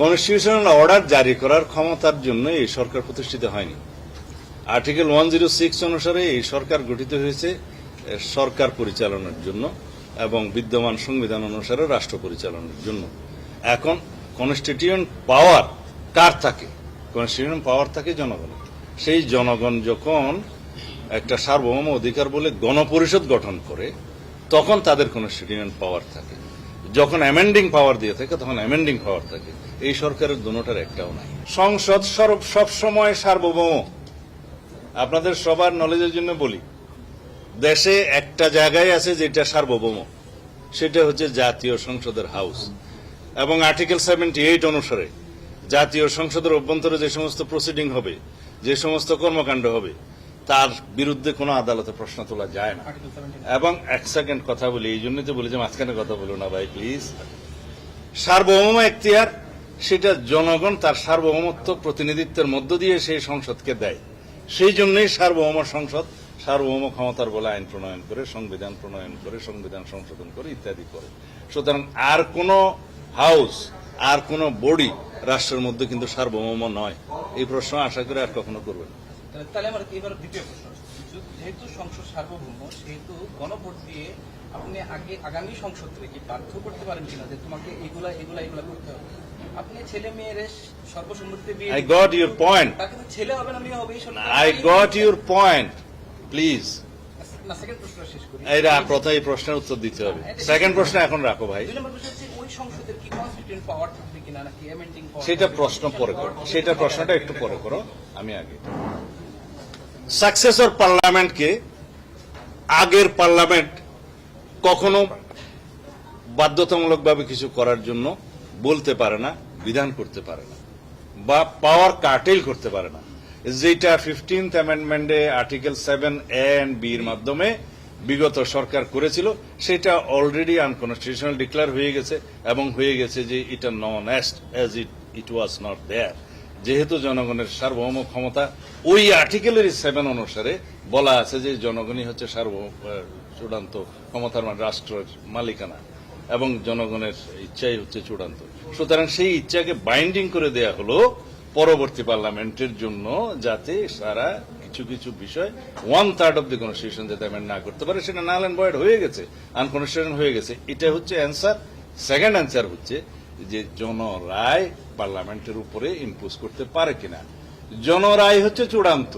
Constitutional order জারি করার ক্ষমতার জন্য এই সরকার প্রতিষ্ঠিত হয়নি। আর্টিকেল ওয়ান জিরো সিক্স অনুসারে এই সরকার গঠিত হয়েছে সরকার পরিচালনার জন্য এবং বিদ্যমান সংবিধান অনুসারে রাষ্ট্র পরিচালনার জন্য। এখন কনস্টিটিউয়েন্ট পাওয়ার কার থাকে? কনস্টিটিউয়েন্ট পাওয়ার থাকে জনগণের। সেই জনগণ যখন একটা সার্বভৌম অধিকার বলে গণপরিষদ গঠন করে, তখন তাদের কনস্টিটিউয়েন্ট পাওয়ার থাকে। যখন অ্যামেন্ডিং পাওয়ার দিয়ে থাকে, তখন অ্যামেন্ডিং পাওয়ার থাকে। এই সরকারের দুটার একটাও নাই। সংসদ সরব সবসময় সার্বভৌম। আপনাদের সবার নলেজের জন্য বলি, দেশে একটা জায়গায় আছে যেটা সার্বভৌম। সেটা হচ্ছে জাতীয় সংসদের হাউস এবং আর্টিকেল সেভেন্টি এইট অনুসারে জাতীয় সংসদের অভ্যন্তরে যে সমস্ত প্রসিডিং হবে, যে সমস্ত কর্মকাণ্ড হবে তার বিরুদ্ধে কোনো আদালতে প্রশ্ন তোলা যায় না। এবং এক সেকেন্ড কথা বলি, এই জন্যই তো বলি যে মাঝখানে কথা বলো না ভাই প্লিজ সার্বভৌম এখতিয়ার, সেটা জনগণ তার সার্বভৌমত্ব, প্রতিনিধিত্বের মধ্য দিয়ে সেই সংসদকে দেয়। সেই জন্যই সার্বভৌম সংসদ, সার্বভৌম ক্ষমতার বলে আইন প্রণয়ন করে, সংবিধান প্রণয়ন করে, সংবিধান সংশোধন করে, ইত্যাদি করে। সুতরাং আর কোনো হাউস, আর কোনো বডি রাষ্ট্রের মধ্যে কিন্তু সার্বভৌম নয়। এই প্রশ্ন আশা করে আর কখনো করবেন না। তাহলে আমার এবার দ্বিতীয় প্রশ্ন যেহেতু সংসদ সার্বভৌম সেহেতু গণভোট দিয়ে আপনি আগে আগামী সংসদ থেকে বাধ্য করতে পারেন কিনা? যে তোমাকে এগুলা এগুলা এগুলা করতে হবে। আপনি ছেলে মেয়ের সর্বসম্মতিতে বিয়ে I got your point. তাকে তো ছেলে হবে না মেয়ে হবে এই I got your point please না সেকেন্ড প্রশ্ন শেষ করি। প্রথম এই প্রশ্নের উত্তর দিতে হবে। সেকেন্ড প্রশ্ন এখন রাখো ভাই। দুই নম্বর প্রশ্ন হচ্ছে ওই সংসদের কি কনস্টিটিউন্ট পাওয়ার থাকবে কিনা নাকি অ্যামেন্ডিং পাওয়ার সেটা প্রশ্ন পরে করো। সেটা প্রশ্নটা একটু পরে করো। আমি আগে সাকসেসর পার্লামেন্টকে আগের পার্লামেন্ট কখনো বাধ্যতামূলকভাবে কিছু করার জন্য বলতে পারে না, বিধান করতে পারে না, বা পাওয়ার কাটেল করতে পারে না। যেটা ফিফটিন্থ অ্যামেন্ডমেন্টে আর্টিকেল সেভেন এন্ড বি এর মাধ্যমে বিগত সরকার করেছিল, সেটা অলরেডি আনকনস্টিটিউশনাল ডিক্লেয়ার হয়ে গেছে এবং হয়ে গেছে যে এটা non est as it it was not there যেহেতু জনগণের সার্বভৌম ক্ষমতা, ওই আর্টিকেলের সেভেন অনুসারে বলা আছে যে জনগণই হচ্ছে সার্বভৌম চূড়ান্ত ক্ষমতার মানে রাষ্ট্রের মালিকানা এবং জনগণের ইচ্ছাই হচ্ছে চূড়ান্ত। সুতরাং সেই ইচ্ছাকে বাইন্ডিং করে দেয়া হলো পরবর্তী পার্লামেন্টের জন্য যাতে সারা কিছু কিছু বিষয় one third of the constitution যাতে অ্যামেন্ড না করতে পারে, সেটা নাল অ্যান্ড ভয়েড হয়ে গেছে আনকনস্টিটিউশন হয়ে গেছে। এটা হচ্ছে অ্যান্সার সেকেন্ড অ্যান্সার হচ্ছে যে জনরায় পার্লামেন্টের উপরে ইম্পোজ করতে পারে কিনা। জনরায় হচ্ছে চূড়ান্ত,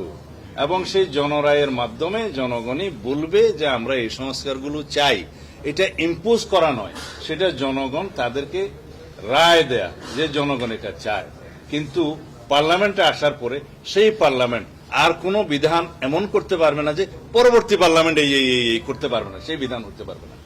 এবং সেই জনরায়ের মাধ্যমে জনগণই বলবে যে আমরা এই সংস্কারগুলো চাই। এটা ইম্পোজ করা নয়, সেটা জনগণ তাদেরকে রায় দেয়া যে জনগণ এটা চায়। কিন্তু পার্লামেন্টে আসার পরে সেই পার্লামেন্ট আর কোনো বিধান এমন করতে পারবে না যে পরবর্তী পার্লামেন্ট এই করতে পারবে না, সেই বিধান হতে পারবে না।